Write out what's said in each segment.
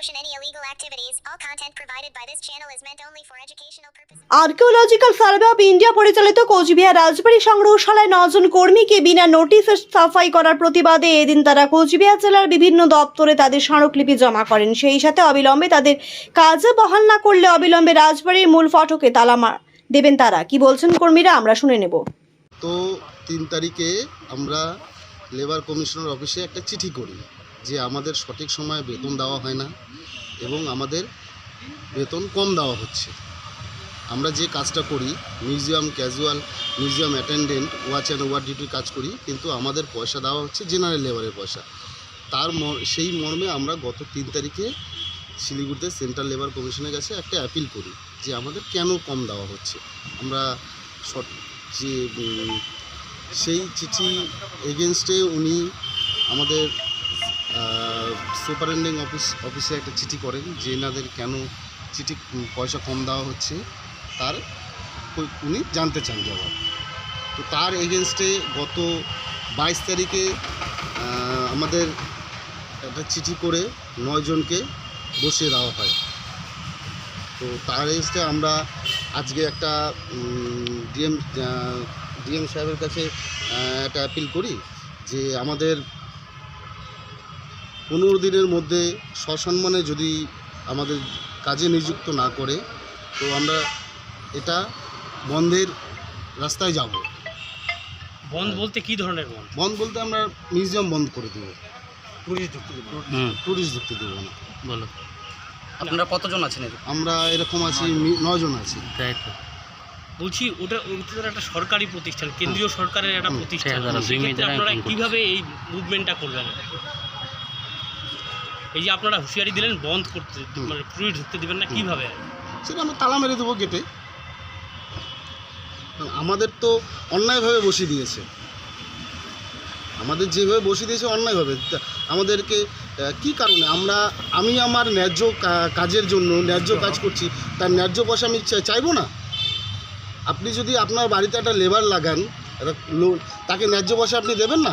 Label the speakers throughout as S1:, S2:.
S1: promotion any illegal activities. All content provided by this channel is meant only for educational purposes.
S2: Archaeological survey of India পরিচালিত কোচবিহার রাজবাড়ী সংগ্রহশালায় নজন কর্মীকে বিনা নোটিশে সাফাই করার প্রতিবাদে এদিন তারা কোচবিহার জেলার বিভিন্ন দপ্তরে তাদের স্মারকলিপি জমা করেন। সেই সাথে অবিলম্বে তাদের কাজে বহাল না করলে অবিলম্বে রাজবাড়ির মূল ফটকে তালা মার- দেবেন তারা। কি বলছেন কর্মীরা? আমরা শুনে নেব।
S3: তো তিন তারিখে আমরা লেবার কমিশনার অফিসে একটা চিঠি করি। যে আমাদের সঠিক সময়ে বেতন দেওয়া হয় না এবং আমাদের বেতন কম দেওয়া হচ্ছে। আমরা যে কাজটা করি, museum casual, museum attendant, watch and war ডিউটির কাজ করি, কিন্তু আমাদের পয়সা দেওয়া হচ্ছে জেনারেল লেবারের পয়সা। তার সেই মর্মে আমরা গত তিন তারিখে শিলিগুড়িতে সেন্ট্রাল লেবার কমিশনের কাছে একটা অ্যাপিল করি যে আমাদের কেন কম দেওয়া হচ্ছে। আমরা যে সেই চিঠি এগেনস্টে উনি আমাদের সুপারিনটেন্ডিং অফিস, অফিসে একটা চিঠি করেন যে এনাদের কেন চিঠি পয়সা কম দেওয়া হচ্ছে, তার উনি জানতে চান জবাব। তো তার এগেনস্টে গত বাইশ তারিখে আমাদের একটা চিঠি করে নয়জনকে বসিয়ে দেওয়া হয়। তো তার এগেনস্টে আমরা আজকে একটা ডিএম ডিএম সাহেবের কাছে একটা অ্যাপিল করি যে আমাদের পনেরো দিনের মধ্যে সসম্মানে যদি আমাদের কাজে নিযুক্ত না করে তো আমরা এটা বন্ধের রাস্তায় যাব।
S4: বন্ধ বলতে কি ধরনের বন্ধ?
S3: বন্ধ বলতে আমরা মিউজিয়াম বন্ধ করে দেবো।
S4: টুরিস্ট ঢুকতে দেবে।
S5: হুম।
S3: ট্যুরিস্ট ঢুকতে দেবো না
S5: বলো।
S6: আপনারা কতজন আছেন
S3: আমরা এরকম আছি মি- নজন আছি।
S5: তাই তো
S4: বলছি ওটা ওটা একটা সরকারি প্রতিষ্ঠান কেন্দ্রীয় সরকারের একটা। প্রতিষ্ঠান। আপনারা
S5: ফোন
S4: কীভাবে এই মুভমেন্টটা করবেন? এই যে আপনারা হুঁশিয়ারি দিলেন বন্ধ করতে। মানে টুরিস্ট ঢুকতে দিবেন না কীভাবে?
S3: সেটা আমরা তালা মেরে দেবো গেটে আমাদের তো অন্যায়ভাবে বসিয়ে দিয়েছে। আমাদের যেভাবে বসিয়ে দিয়েছে অন্যায়ভাবে। আমাদেরকে কি কারণে? আমরা আমি আমার ন্যায্য কাজের জন্য ন্যায্য কাজ করছি তার ন্যায্য পয়সা আমি চাই- চাইব না? আপনি যদি আপনার বাড়িতে একটা লেবার লাগান তাকে ন্যায্য পয়সা আপনি দেবেন না?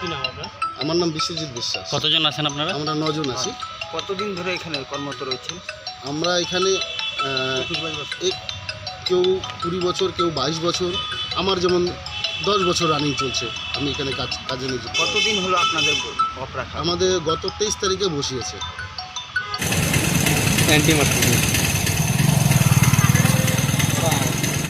S4: কি আপনার?
S3: আমার নাম বিশ্বজিৎ বিশ্বাস।
S5: কতজন আছেন আপনারা?
S3: আমরা নজন আছি।
S6: কতদিন ধরে এখানে কর্মরত রয়েছেন?
S3: আমরা এখানে এক কেউ কুড়ি বছর কেউ বাইশ বছর আমার যেমন দশ বছর রানিং চলছে আমি এখানে কাজ কাজে নিযুক্ত
S6: কতদিন হলো আপনাদের অফ রাখা
S3: আমাদের গত তেইশ তারিখে বসিয়েছে।
S5: অ্যান্টি